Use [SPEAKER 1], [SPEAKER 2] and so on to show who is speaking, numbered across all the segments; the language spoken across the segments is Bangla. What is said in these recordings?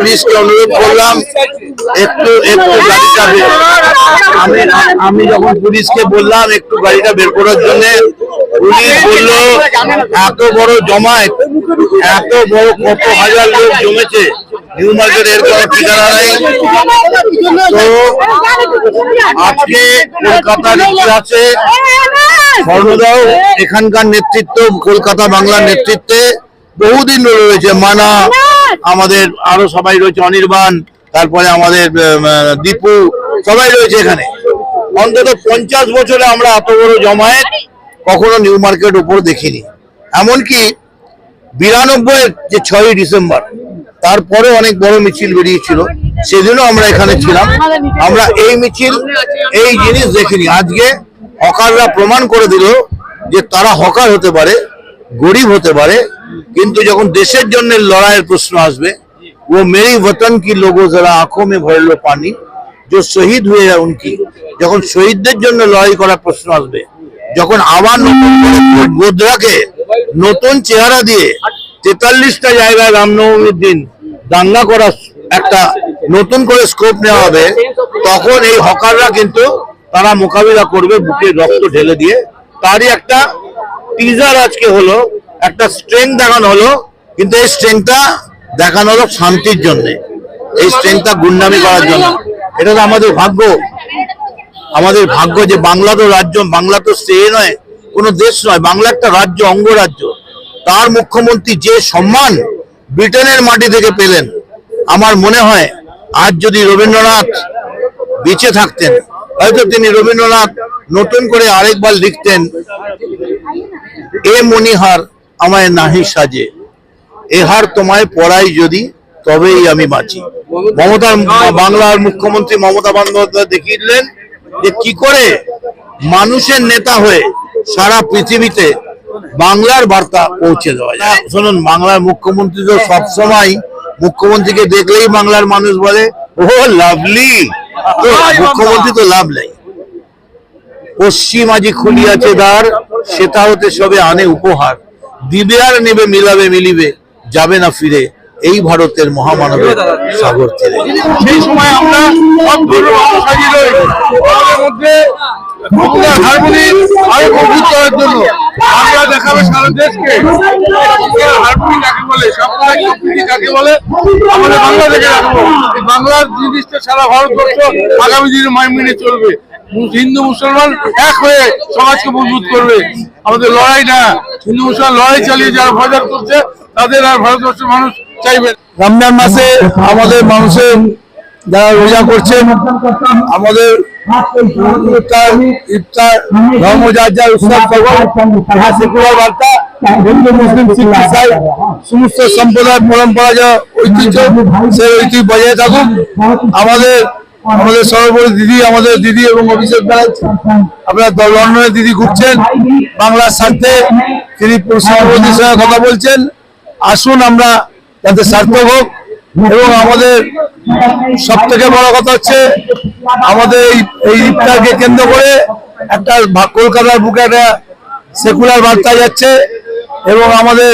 [SPEAKER 1] পুলিশকে অনুরোধ করলাম, একটু একটু গাড়িটা আমি আমি যখন পুলিশকে বললাম একটু গাড়িটা বের করার জন্য, পুলিশ বলল, এত বড় জমায়েত, এত বড় কত হাজার লোক জমেছে নিউ মার্কেট এর কোনো ঠিকানা নেই। তো আজকে কলকাতার আছে স্বর্ণদাও এখানকার নেতৃত্ব, কলকাতা বাংলার নেতৃত্বে। বহুদিন ধরে রয়েছে মানা আমাদের আরও সবাই রয়েছে অনির্বাণ তারপরে আমাদের দীপু সবাই রয়েছে এখানে। অন্তত পঞ্চাশ বছরে আমরা এত বড় জমায়েত কখনো নিউ মার্কেট উপর দেখিনি। এমনকি বিরানব্বই যে ছয়ই ডিসেম্বর তারপরে অনেক বড় মিছিল বেরিয়েছিল সেদিনও আমরা এখানে ছিলাম। আমরা এই মিছিল এই জিনিস দেখিনি। আজকে হকাররা প্রমাণ করে দিল যে তারা হকার হতে পারে গরিব হতে পারে কিন্তু যখন দেশের জন্য লড়াইয়ের প্রশ্ন আসবে ও মেরি वतन की लोगों जरा आंखों में भर लो पानी जो শহীদ हुए हैं उनकी যখন শহীদদের জন্য লড়াই করার প্রশ্ন আসবে যখন আবার নতুন করে গোদরাকে নতুন চেহারা দিয়ে তেতাল্লিশটা জায়গায় রামনবমীর দিন দাঙ্গা করার একটা নতুন করে স্কোপ নেওয়া হবে তখন এই হকাররা কিন্তু তারা মোকাবিলা করবে বুকে রক্ত ঢেলে দিয়ে তারই একটা টিজার আজকে হলো একটা স্ট্রেংথ দেখানো হলো, কিন্তু এই স্ট্রেংথটা দেখানো হলো শান্তির জন্য। এই স্ট্রেংথটা গুন্ডামি করার জন্য। এটা তো আমাদের ভাগ্য। আমাদের ভাগ্য যে বাংলা তো রাজ্য, বাংলা তো সে নয়, কোনো দেশ নয়, বাংলা একটা রাজ্য, অঙ্গরাজ্য। তার মুখ্যমন্ত্রী যে সম্মান ব্রিটেনের মাটি থেকে পেলেন, আমার মনে হয় আজ যদি রবীন্দ্রনাথ বেঁচে থাকতেন, হয়তো তিনি রবীন্দ্রনাথ নতুন করে আরেকবার লিখতেন, এ মনিহার আমায় নাহি সাজে। এহার তোমায় পড়াই যদি, তবেই আমি বাঁচি। মমতার বাংলার মুখ্যমন্ত্রী মমতা বন্দ্যোপাধ্যায় দেখিয়ে দিলেন যে কি করে মানুষের নেতা হয়ে সারা পৃথিবীতে বাংলার বার্তা পৌঁছে দেওয়া যায়। শুনুন, বাংলার মুখ্যমন্ত্রী তো সবসময় মুখ্যমন্ত্রীকে দেখলেই বাংলার মানুষ বলে ও লাভলি। মুখ্যমন্ত্রী তো লাভ নেই। পশ্চিম আজি খুলিয়াছে দ্বার, সেটা হতে সবে আনে উপহার। দিবে আর নেবে, মিলাবে, মিলিবে, যাবে না ফিরে, এই ভারতের মহামানবের সাগর তীরে।
[SPEAKER 2] সেই সময় আমরা জন্য দেখাবে সারা দেশকে। বলে কাকে বলে বাংলা দেখে বাংলার জিনিসটা সারা ভারতবর্ষ আগামী দিনে মাই মেনে চলবে। হিন্দু মুসলমান এক হয়ে সমাজকে মজবুত করবে। আমাদের লড়াই না। হিন্দু মুসলমান লড়াই চালিয়ে যারা বাজার করছে, তাদের আর ভারতবর্ষের মানুষ চাইবে।
[SPEAKER 1] রমজান মাসে আমাদের মানুষের যারা রোজা করছেন, আমাদের ধর্ম হিন্দু, মুসলিম সমস্ত সম্প্রদায়, পরম্পরা, যা ঐতিহ্য, সেই ঐতিহ্য বজায় থাকুক। আমাদের আমাদের সর্বোপরি দিদি, আমাদের দিদি এবং অভিষেক ব্যানার্জ আপনার দল লন্ডনের দিদি ঘুরছেন, বাংলার স্বার্থে তিনি সভাপতির সঙ্গে কথা বলছেন। আসুন আমরা যাতে সার্থক হোক এবং আমাদের সব থেকে বড় কথা হচ্ছে, আমাদের এই এই ইফতারকে কেন্দ্র করে একটা কলকাতার বুকে একটা সেকুলার বার্তা যাচ্ছে এবং আমাদের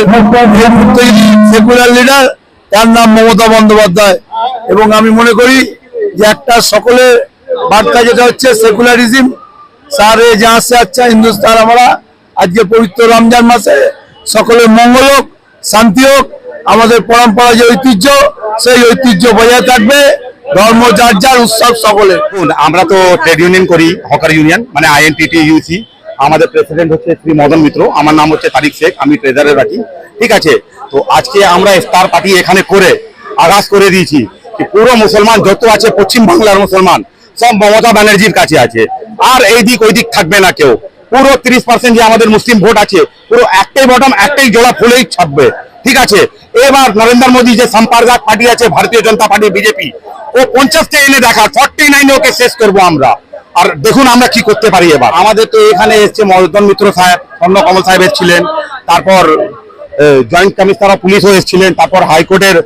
[SPEAKER 1] সেকুলার লিডার তার নাম মমতা বন্দ্যোপাধ্যায়। এবং আমি মনে করি যে একটা সকলের বার্তা যেটা হচ্ছে সেকুলারিজম। সারে যাহা সে আচ্ছা হিন্দুস্তান আমরা আজকে পবিত্র রমজান মাসে সকলের মঙ্গল হোক শান্তি হোক আমাদের পরম্পরা যে ঐতিহ্য সেই ঐতিহ্য বজায় থাকবে ধর্ম যার যার উৎসব
[SPEAKER 3] দেখুন, আমরা তো ট্রেড ইউনিয়ন করি হকার ইউনিয়ন মানে আইএনটিটি ইউসি আমাদের প্রেসিডেন্ট হচ্ছে শ্রী মদন মিত্র আমার নাম হচ্ছে তারিক শেখ আমি ট্রেজারের রাখি ঠিক আছে তো আজকে আমরা ইফতার পার্টি এখানে করে আগাজ করে দিয়েছি। যে পুরো মুসলমান, যত আছে পশ্চিম বাংলার মুসলমান, সব মমতা ব্যানার্জির কাছে আছে। আর এই দিক ওই দিক থাকবে না কেউ। পুরো তিরিশ পার্সেন্ট যে আমাদের মুসলিম ভোট আছে, পুরো একটাই বটম একটাই জোড়া ফুলেই ছাপবে। ঠিক আছে? এবার নরেন্দ্র মোদী যে সম্পাদক পার্টি আছে, ভারতীয় জনতা পার্টি, বিজেপি, ও পঞ্চাশটা এনে দেখা ফর্টি নাইনে ওকে শেষ করব আমরা। আর দেখুন আমরা কি করতে পারি এবার। আমাদের তো এখানে এসছে মদন মিত্র সাহেব স্বর্ণ কমল সাহেব এসেছিলেন, তারপর জয়েন্ট কমিশনার অফ পুলিশও এসেছিলেন, তারপর হাইকোর্টের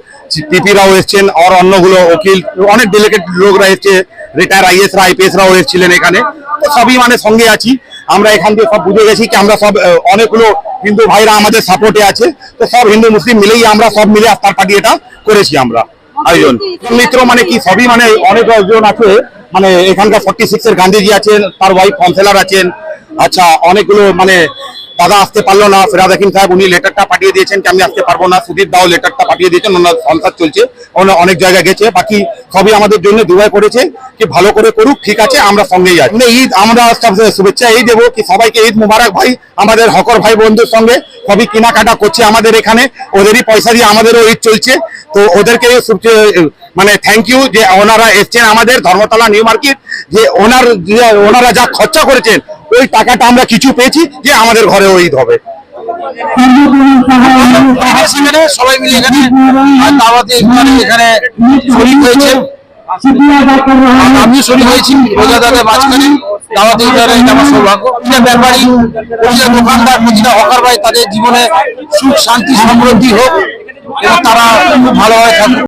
[SPEAKER 3] পিপিরাও এসেছেন, আর অন্যগুলো উকিল, অনেক ডেলিগেট লোকরা এসছে রিটায়ার আইএস রা আইপিএস রাও এসেছিলেন এখানে। তো সবই মানে সঙ্গে আছি। আমরা এখান থেকে সব বুঝে গেছি কি আমরা সব অনেকগুলো হিন্দু ভাইরা আমাদের সাপোর্টে আছে। তো সব হিন্দু, মুসলিম মিলেই আমরা সব মিলে আস্তার পার্টি এটা করেছি আমরা। আয়োজন। মিত্র মানে কি? সবই মানে অনেক জন আছে। মানে এখানকার ফর্টি সিক্স এর গান্ধীজি আছেন, তার ওয়াইফ কাউন্সিলর আছেন। আচ্ছা অনেকগুলো মানে দাদা আসতে পারল না। ফিরাদ হাকিম সাহেব, উনি লেটারটা পাঠিয়ে দিয়েছেন আমি আসতে পারব না। সুদীপ দাও লেটারটা পাঠিয়ে দিয়েছেন, ওনার সংসার চলছে। ওনার অনেক জায়গায় গেছে। বাকি সবই আমাদের জন্য দুবাই করেছে কি ভালো করে করুক, ঠিক আছে, আমরা সঙ্গেই আছি। মানে ঈদ, আমরা শুভেচ্ছা এই দেবো কি সবাইকে ঈদ মুবারক ভাই, আমাদের হকর ভাই বন্ধুর সঙ্গে। সবই কেনাকাটা করছে আমাদের এখানে। ওদেরই পয়সা দিয়ে আমাদেরও ঈদ চলছে। তো ওদেরকে মানে থ্যাংক ইউ যে ওনারা এসছেন আমাদের ধর্মতলা নিউ মার্কেট। যে ওনার ওনারা যা খরচা করেছেন ওই টাকাটা আমরা কিছু পেয়েছি যে আমাদের ঘরে ঈদ হবে।
[SPEAKER 1] তাদের জীবনে সুখ, শান্তি, সমৃদ্ধি হোক, এবং তারা খুব ভালোভাবে থাকুক।